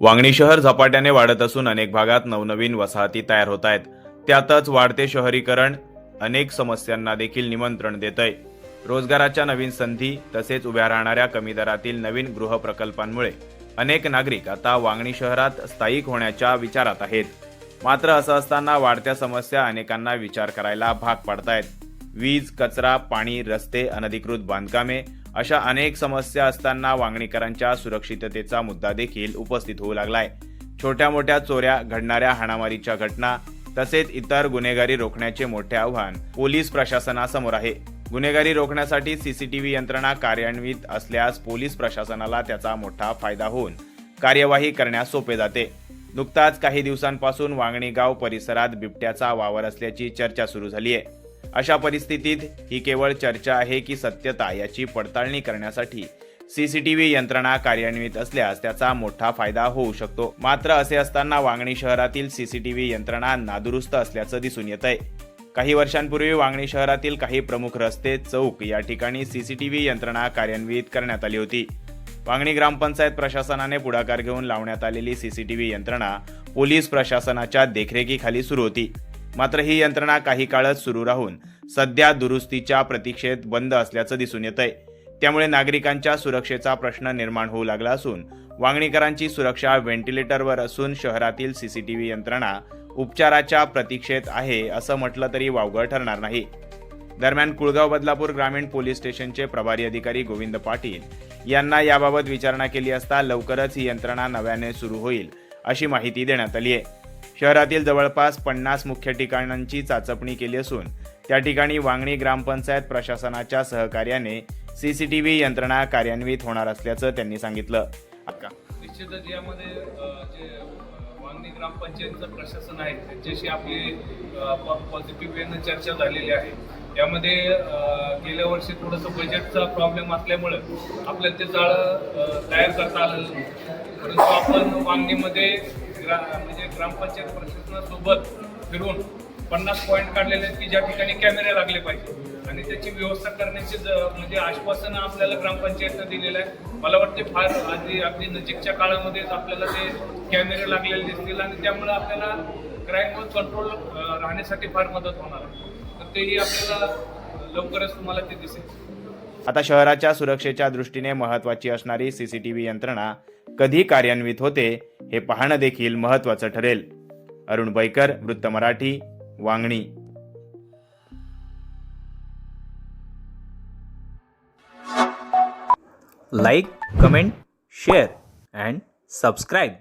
वांगणी शहर झपाट्याने वाढत असून अनेक भागात नवनवीन वसाहती तयार होत आहेत. त्यातच वाढते शहरीकरण अनेक समस्यांना देखील निमंत्रण देत आहे रोजगाराच्या नवीन संधी तसेच उभ्या राहणाऱ्या कमी दरातील नवीन गृह प्रकल्पांमुळे अनेक नागरिक आता वांगणी शहरात स्थायिक होण्याच्या विचारात आहेत. मात्र असं असताना वाढत्या समस्या अनेकांना विचार करायला भाग पाडतायत. वीज कचरा पाणी रस्ते अनधिकृत बांधकामे अशा अनेक समस्या असताना वांगणीकरांच्या सुरक्षिततेचा मुद्दा देखील उपस्थित होऊ लागलाय. छोट्या मोठ्या चोऱ्या घडणाऱ्या हाणामारीच्या घटना तसेच इतर गुन्हेगारी रोखण्याचे मोठे आव्हान पोलीस प्रशासनासमोर आहे. गुन्हेगारी रोखण्यासाठी सीसीटीव्ही यंत्रणा कार्यान्वित असल्यास पोलीस प्रशासनाला त्याचा मोठा फायदा होऊन कार्यवाही करण्यास सोपे जाते. नुकताच काही दिवसांपासून वांगणीगाव परिसरात बिबट्याचा वावर असल्याची चर्चा सुरू झाली आहे अशा परिस्थितीत ही केवळ चर्चा आहे की सत्यता याची पडताळणी करण्यासाठी सीसीटीव्ही यंत्रणा कार्यान्वित असल्यास त्याचा मोठा फायदा होऊ शकतो. मात्र असे असताना वांगणी शहरातील सीसीटीव्ही यंत्रणा नादुरुस्त असल्याचं दिसून येत आहे काही वर्षांपूर्वी वांगणी शहरातील काही प्रमुख रस्ते चौक या ठिकाणी सीसीटीव्ही यंत्रणा कार्यान्वित करण्यात आली होती. वांगणी ग्रामपंचायत प्रशासनाने पुढाकार घेऊन लावण्यात आलेली सीसीटीव्ही यंत्रणा पोलीस प्रशासनाच्या देखरेखीखाली सुरू होती. मात्र ही यंत्रणा काही काळच सुरू राहून सध्या दुरुस्तीच्या प्रतीक्षेत बंद असल्याचं दिसून येत आहे त्यामुळे नागरिकांच्या सुरक्षेचा प्रश्न निर्माण होऊ लागला असून वांगणीकरांची सुरक्षा व्हेंटिलेटरवर असून शहरातील सीसीटीव्ही यंत्रणा उपचाराच्या प्रतीक्षेत आहे असं म्हटलं तरी वावगळ ठरणार नाही. दरम्यान कुळगाव बदलापूर ग्रामीण पोलीस स्टेशनचे प्रभारी अधिकारी गोविंद पाटील यांना याबाबत विचारणा केली असता लवकरच ही यंत्रणा नव्याने सुरू होईल अशी माहिती देण्यात आली आहे. शहरातील जवळपास पन्नास मुख्य ठिकाणांची चाचपणी केली असून त्या ठिकाणी वांगणी ग्रामपंचायत प्रशासनाच्या सहकार्याने सी सी टी व्ही यंत्रणा कार्यान्वित होणार असल्याचं त्यांनी सांगितलं. निश्चितच यामध्ये जे वांगणी ग्रामपंचायतचं प्रशासन आहे त्यांच्याशी आपली पॉझिटिव्ह वेनं चर्चा झालेली आहे. यामध्ये गेल्या वर्षी थोडंसं बजेटचा प्रॉब्लेम असल्यामुळं आपल्याला ते जाळं तयार करता आलं परंतु आपण वांगणीमध्ये ग्रा म्हणजे ग्रामपंचायत प्रशासनासोबत फिरून पन्नास पॉईंट काढलेले आहेत की ज्या ठिकाणी कॅमेरे लागले पाहिजे. आणि त्याची व्यवस्था करण्याचे म्हणजे आश्वासन आपल्याला ग्रामपंचायतनं दिलेलं आहे. मला वाटते फार आधी अगदी नजीकच्या काळामध्येच आपल्याला ते कॅमेरे लागलेले दिसतील आणि त्यामुळे आपल्याला क्राईमवर कंट्रोल राहण्यासाठी फार मदत होणार आहे. तर तेही आपल्याला लवकरच तुम्हाला ते दिसेल. आता शहराच्या सुरक्षेच्या दृष्टीने महत्वाची असणारी सीसीटीव्ही यंत्रणा कधी कार्यान्वित होते हे पाहणं देखील महत्वाचं ठरेल. अरुण बैकर वृत्त Marathi Vangani. Like comment share and subscribe.